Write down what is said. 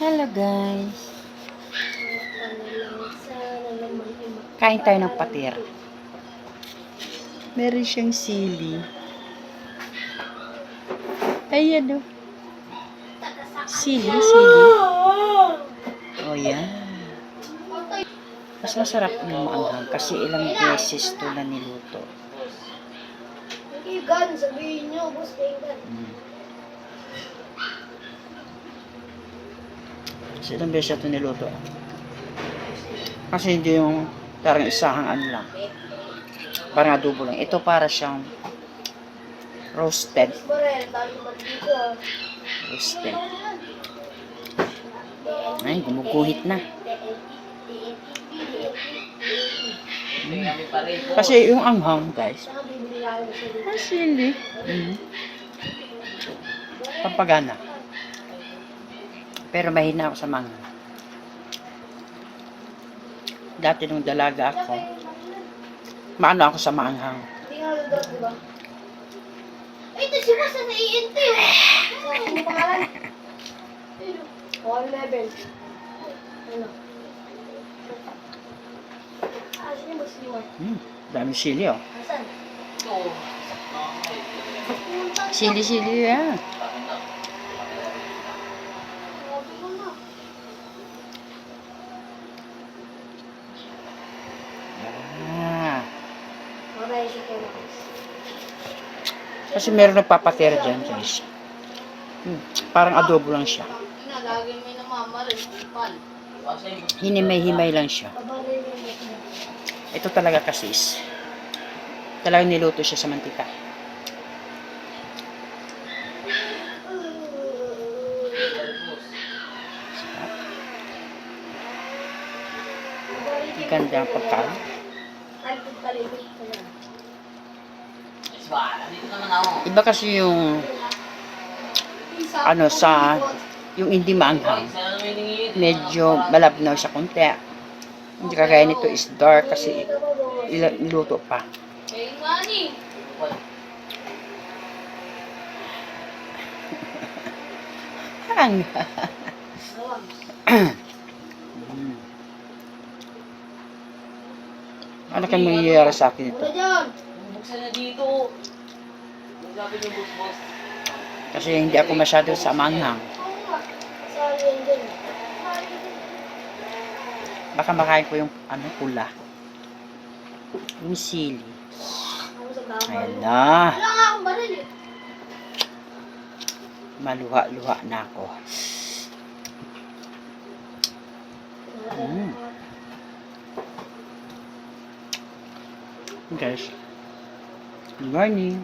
Hello guys. Kain tayo ng patir. Meron siyang sili. Ayan o. Sili, sili. Oh, yan. Mas masarap yung maanghang kasi ilang beses to na niluto. Hindi gan, sabihin nyo, boss Bengan. Mm. Kasi ilang beses ito niluto. Kasi hindi yung parang isahang ano lang. Parang adobo lang. Ito para siyang roasted. Roasted. Ay, gumuguhit na. Mm. Kasi yung anghang, guys. Ah, sili. Mm. Pampagana. Pero mahina ako sa manga. Dati nung dalaga ako, maano ako sa maanghang. Ito si boss sa ENT ano pangalan? One level. Ano? Ah, sino boss Liwan? Mm, dami sili oh. Sili-sili yan. Sabi ko na. Ah, Max. kasi meron nagpapatera dyan guys. Mm, parang adobo lang siya. Hinimay-himay lang siya. Ito talaga kasi is, talagang niluto siya sa mantika. Ganda ang pagkain. Alpid palimit ko na. Iba kasi yung ano sa yung hindi maanghang. Medyo malabnaw siya konti. Hindi kagaya nito is dark kasi niluto pa. Eh, ngani. Ang Awang. Mm. Ano kang mangyayari sa akin ito? Buksan na dito. Sabi ng boss boss. Kasi hindi ako masyado sa manghang. Baka makain ko yung ano pula. Yung sili. Ayan na. Eh. Maluha-luha na ako. Mm. Дальше. Звони.